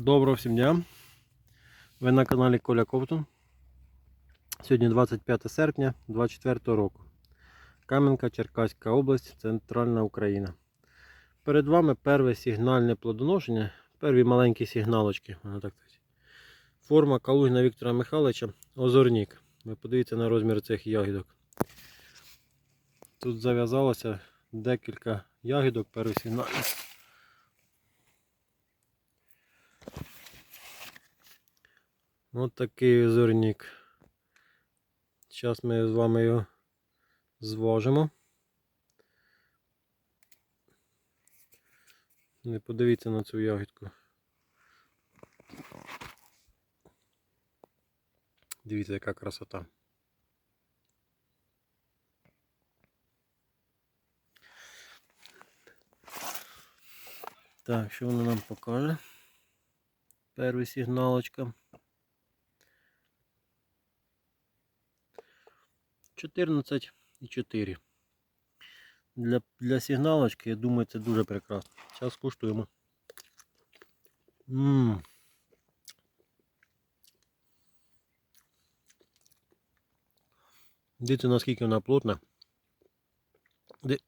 Доброго всім дня. Ви на каналі Коля Ковтун. Сьогодні 25 серпня 2024 року. Кам'янка, Черкаська область, Центральна Україна. Перед вами перше сигнальне плодоношення, перві маленькі сигналочки. Форма Калугіна Віктора Михайловича Озорнік. Ви подивіться на розмір цих ягідок. Тут зав'язалося декілька ягідок перших сигнальних. Ось такий озорник. Зараз ми з вами його зважимо. Не подивіться на цю ягідку. Дивіться, яка красота. Так, що воно нам покаже? Перша сигналочка. 14 і 4. Для, для сигналочки, я думаю, це дуже прекрасно. Зараз куштуємо. Ммм. Дивіться, наскільки вона плотна.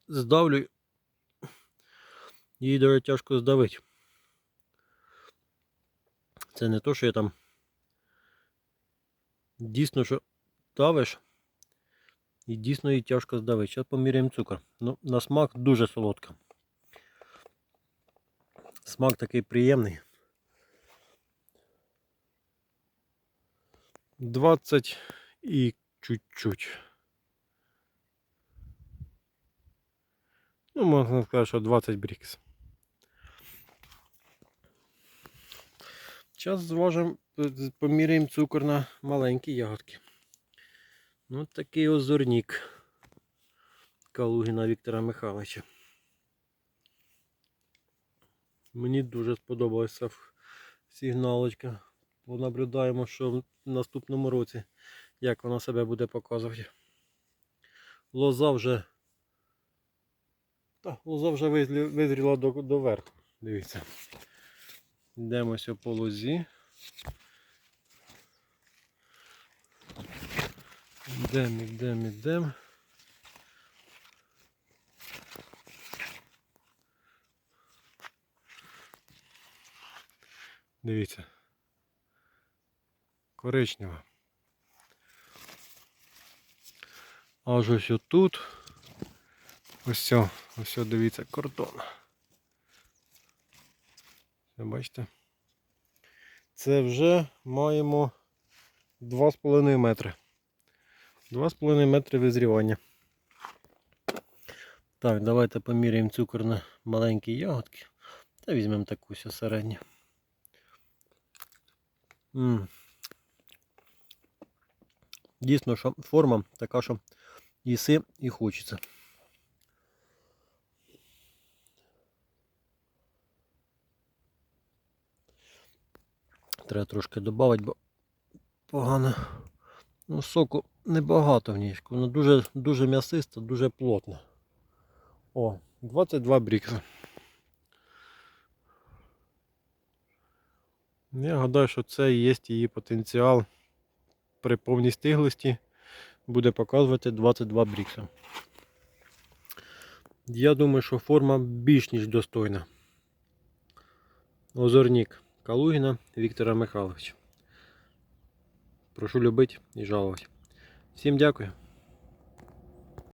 Здавлю. Її дуже тяжко здавити. Це не то, що я там дійсно, що давиш. І дійсно її тяжко здавити. Зараз поміряємо цукор. Ну, на смак дуже солодка. Смак такий приємний. 20 і чуть-чуть. Ну, можна сказати, що 20 брікс. Зараз зважимо, поміряємо цукор на маленькі ягодки. Ну, такий озорник Калугіна Віктора Михайловича. Мені дуже сподобалася сигналочка. Понаблюдаємо, що в наступному році, як вона себе буде показувати. Лоза вже. Та, лоза вже визріла до, до верху. Дивіться. Йдемо ось по лозі. Йдемо, йдемо, йдемо. Дивіться. Коричнева. Аж ось тут. Ось, о, ось о, дивіться, кордон. Ви бачите? Це вже маємо 2,5 метри. 2,5 метри визрівання. Так, давайте поміряємо цукор на маленькі ягодки. Та візьмемо таку ся середню. Дійсно, що форма така, що їси і хочеться. Треба трошки додати, бо погано. Ну, соку небагато в ній. Воно дуже, дуже м'ясиста, дуже плотна. О, 22 брікса. Я гадаю, що це і є її потенціал при повній стиглості буде показувати 22 брікса. Я думаю, що форма більш ніж достойна. Озорник Калугіна Віктора Михайловича. Прошу любити і жалувати. Всім дякую.